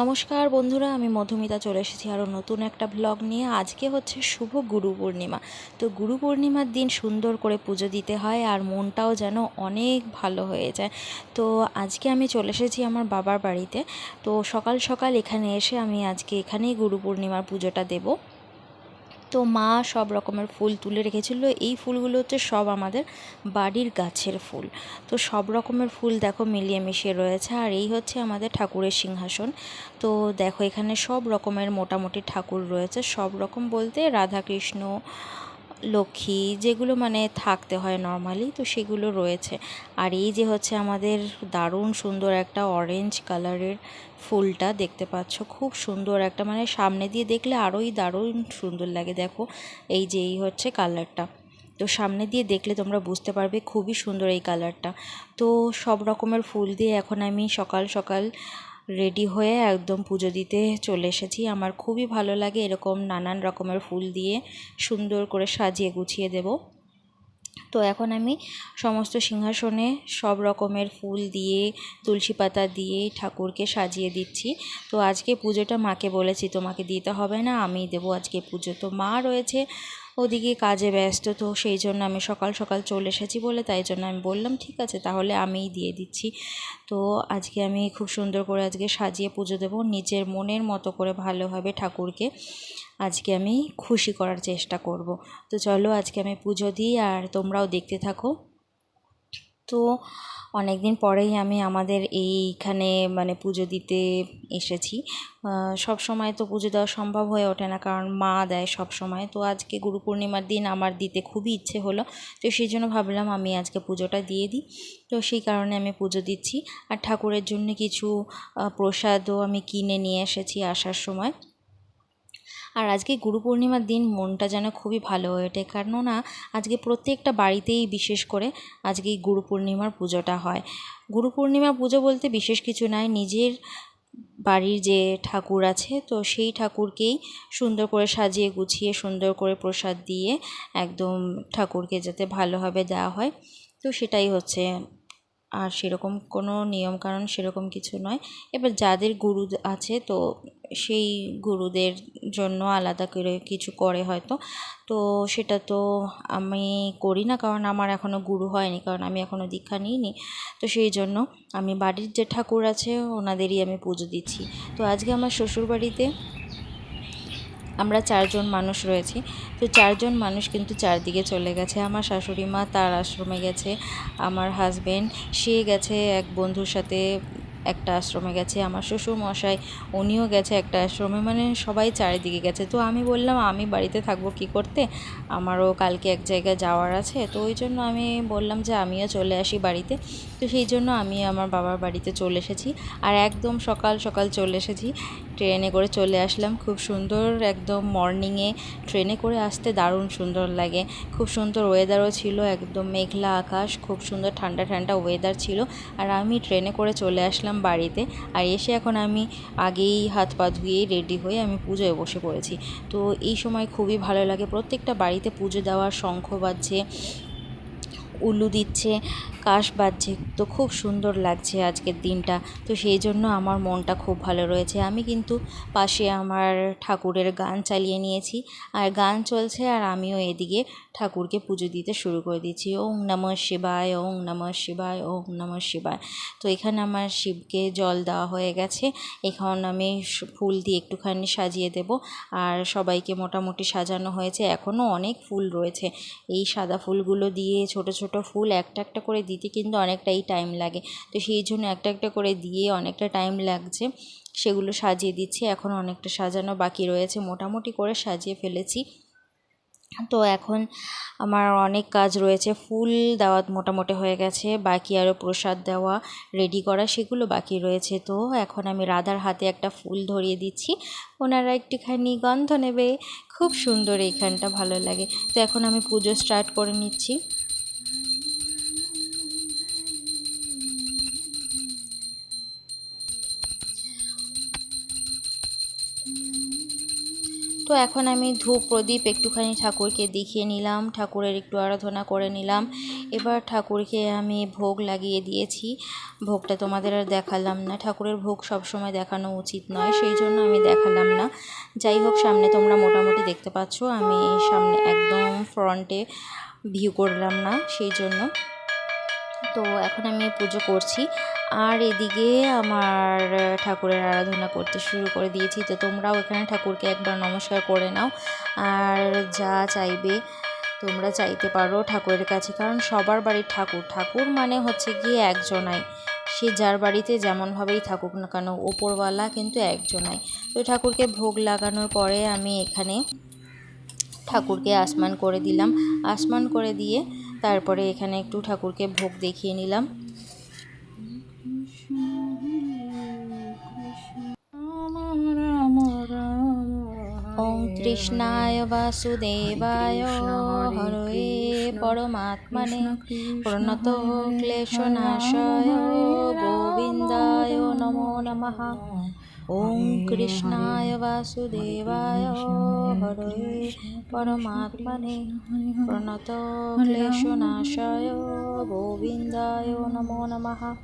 নমস্কার বন্ধুরা, আমি মধুমিতা চলে এসেছি আরও নতুন একটা ব্লগ নিয়ে। আজকে হচ্ছে শুভ গুরু পূর্ণিমা। তো গুরু পূর্ণিমার দিন সুন্দর করে পুজো দিতে হয় আর মনটাও যেন অনেক ভালো হয়ে যায়। তো আজকে আমি চলে এসেছি আমার বাবার বাড়িতে। তো সকাল সকাল এখানে এসে আমি আজকে এখানেই গুরু পূর্ণিমার পুজোটা দেবো। তো মা সব রকমের ফুল তুলে রেখেছিল। এই ফুলগুলো হচ্ছে সব আমাদের বাড়ির গাছের ফুল। তো সব রকমের ফুল দেখো মিলিয়ে মিশিয়ে রয়েছে। আর এই হচ্ছে আমাদের ঠাকুরের সিংহাসন। তো দেখো এখানে সব রকমের মোটামুটি ঠাকুর রয়েছে। সব রকম বলতে রাধাকৃষ্ণ লক্ষ্মী যেগুলো মানে থাকতে হয় নর্মালি তো সেগুলো রয়েছে। আর এই যে হচ্ছে আমাদের দারুণ সুন্দর একটা অরেঞ্জ কালারের ফুলটা দেখতে পাচ্ছ, খুব সুন্দর একটা মানে সামনে দিয়ে দেখলে আরোই দারুণ সুন্দর লাগে, দেখো। এই যে এই হচ্ছে কালারটা তো সামনে দিয়ে দেখলে তোমরা বুঝতে পারবে খুবই সুন্দর এই কালারটা তো সব রকমের ফুল দিয়ে এখন আমি সকাল সকাল রেডি হয়ে একদম পুজো দিতে চলে এসেছি। আমার খুবই ভালো লাগে এরকম নানান রকমের ফুল দিয়ে সুন্দর করে সাজিয়ে গুছিয়ে দেব। তো এখন আমি সমস্ত সিংহাসনে সব রকমের ফুল দিয়ে, তুলসী পাতা দিয়ে ঠাকুরকে সাজিয়ে দিচ্ছি। তো আজকে পুজোটা মাকে বলেছি, তোমাকে দিতে হবে না, আমি দেবো আজকে পুজো। তো মা রয়েছে ওদিকে কাজে ব্যস্ত, তো সেই জন্য আমি সকাল সকাল চলে এসেছি বলে তাই জন্য আমি বললাম, ঠিক আছে, তাহলে আমিই দিয়ে দিচ্ছি। তো আজকে আমি খুব সুন্দর করে আজকে সাজিয়ে পুজো দেবো, নিজের মনের মতো করে ভালোভাবে ঠাকুরকে আজকে আমি খুশি করার চেষ্টা করব। তো চলো আজকে আমি পুজো দিই, আর তোমরাও দেখতে থাকো। তো অনেক দিন পরেই আমি আমাদের এইখানে মানে পুজো দিতে এসেছি। সব সময় তো পুজো দেওয়া সম্ভব হয়ে ওঠে না, কারণ মা দেয় সব সময়। তো আজকে গুরু পূর্ণিমার দিন আমার দিতে খুবই ইচ্ছে হলো, তো সেই জন্য ভাবলাম আমি আজকে পুজোটা দিয়ে দিই। তো সেই কারণে আমি পুজো দিচ্ছি। আর ঠাকুরের জন্য কিছু প্রসাদও আমি কিনে নিয়ে এসেছি আসার সময়। আর আজকে গুরু পূর্ণিমার দিন মনটা যেন খুবই ভালো হয়ে ওঠে। কেননা, আজকে প্রত্যেকটা বাড়িতেই বিশেষ করে আজকে এই গুরু পূর্ণিমার পুজোটা হয়। গুরু পূর্ণিমার পুজো বলতে বিশেষ কিছু নয়, নিজের বাড়ির যে ঠাকুর আছে, তো সেই ঠাকুরকেই সুন্দর করে সাজিয়ে গুছিয়ে, সুন্দর করে প্রসাদ দিয়ে একদম ঠাকুরকে যাতে ভালোভাবে দেওয়া হয়, তো সেটাই হচ্ছে আর সেরকম কোনো নিয়মকানুন সেরকম কিছু নয়। এবার যাদের গুরু আছে তো সেই গুরুদের জন্য আলাদা করে কিছু করে হয়তো। তো সেটা তো আমি করি না কারণ আমার এখনও গুরু হয়নি, কারণ আমি এখনও দীক্ষা নিইনি। তো সেই জন্য আমি বাড়ির যে ঠাকুর আছে ওনাদেরই আমি পুজো দিচ্ছি। তো আজকে আমার শ্বশুরবাড়িতে আমরা চারজন মানুষ রয়েছি। তো চারজন মানুষ কিন্তু চারদিকে চলে গেছে। আমার শাশুড়ি মা তার আশ্রমে গেছে। আমার হাজব্যান্ড সে গেছে এক বন্ধুর সাথে একটা আশ্রমে গেছে, আমার শ্বশুর মশাই উনিও গেছে একটা আশ্রমে মানে সবাই চারিদিকে গেছে। তো আমি বললাম, আমি বাড়িতে থাকব কি করতে? আমারও কালকে এক জায়গায় যাওয়ার আছে। তো ওই জন্য আমি বললাম যে, আমিও চলে আসি বাড়িতে। তো সেই জন্য আমি আমার বাবার বাড়িতে চলে এসেছি। আর একদম সকাল সকাল চলে এসেছি। ট্রেনে করে চলে আসলাম। খুব সুন্দর একদম মর্নিংয়ে ট্রেনে করে আসতে দারুণ সুন্দর লাগে। খুব সুন্দর ওয়েদারও ছিল, একদম মেঘলা আকাশ, খুব সুন্দর ঠান্ডা ঠান্ডা ওয়েদার ছিল। আর আমি ট্রেনে করে চলে আসলাম বাড়িতে আর এসে এখন আমি আগেই হাত পা ধুয়েই রেডি হয়ে আমি পুজোয় বসে পড়েছি। তো এই সময় খুবই ভালো লাগে। প্রত্যেকটা বাড়িতে পুজো দেওয়ার শঙ্খ বাজছে উলু দিচ্ছে, কাশ বাজছে। তো খুব সুন্দর লাগছে আজকের দিনটা। তো সেই জন্য আমার মনটা খুব ভালো রয়েছে। আমি কিন্তু পাশে আমার ঠাকুরের গান চালিয়ে নিয়েছি। আর গান চলছে আর আমিও এদিকে ঠাকুরকে পুজো দিতে শুরু করে দিয়েছি। ওং নম শিবায় ওং নম শিবায় ওং নম শিবায়। তো এখানে আমার শিবকে জল দেওয়া হয়ে গেছে। এখন আমি ফুল দিয়ে একটুখানি সাজিয়ে দেব। আর সবাইকে মোটামুটি সাজানো হয়েছে। এখনও অনেক ফুল রয়েছে। এই সাদা ফুলগুলো দিয়ে ছোট ছোট ফুল একটা একটা করে দিতে কিন্তু অনেকটাই টাইম লাগে। তো সেই জন্য একটা একটা করে দিয়ে অনেকটা টাইম লাগছে। সেগুলো সাজিয়ে দিচ্ছি। এখন অনেকটা সাজানো বাকি রয়েছে। মোটামুটি করে সাজিয়ে ফেলেছি। তো এখন আমার অনেক কাজ রয়েছে। ফুল দেওয়া মোটামুটি হয়ে গেছে, বাকি আরও প্রসাদ দেওয়া রেডি করা সেগুলো বাকি রয়েছে। তো এখন আমি রাধার হাতে একটা ফুল ধরিয়ে দিচ্ছি। ওনারা একটুখানি গন্ধ নেবে, খুব সুন্দর এইখানটা ভালো লাগে। তো এখন আমি পুজো স্টার্ট করে নিচ্ছি। তো এখন আমি ধূপ প্রদীপ একটুখানি ঠাকুরকে দেখিয়ে নিলাম, ঠাকুরের একটু আরাধনা করে নিলাম। এবার ঠাকুরকে আমি ভোগ লাগিয়ে দিয়েছি। ভোগটা তোমাদের আর দেখালাম না। ঠাকুরের ভোগ সবসময় দেখানো উচিত নয়, সেই জন্য আমি দেখালাম না। যাই হোক, সামনে তোমরা মোটামুটি দেখতে পাচ্ছ, আমি সামনে একদম ফ্রন্টে ভিউ করলাম না, সেই জন্য। তো এখন আমি পুজো করছি। আর এদিকে আমার ঠাকুরের আরাধনা করতে শুরু করে দিয়েছি। তো তোমরাও এখানে ঠাকুরকে একবার নমস্কার করে নাও। আর যা চাইবে তোমরা চাইতে পারো ঠাকুরের কাছে। কারণ সবার বাড়ির ঠাকুর। ঠাকুর মানে হচ্ছে গিয়ে একজনাই। সে যার বাড়িতে যেমনভাবেই থাকুক না কেন, ওপরওয়ালা কিন্তু একজনাই। তো ঠাকুরকে ভোগ লাগানোর পরে আমি এখানে ঠাকুরকে আসমান করে দিলাম। আসমান করে দিয়ে তারপরে এখানে একটু ঠাকুরকে ভোগ দেখিয়ে নিলাম। ওম কৃষ্ণায় বাসুদেবায় হরে পরমাত্মনে প্রণত ক্লেশনাশয় গোবিন্দায় নমো নমঃ। ওম কৃষ্ণায় বাসুদেবায় হরে পরমাত্মনে প্রণত ক্লেশনাশয় গোবিন্দায় নমো নমঃ।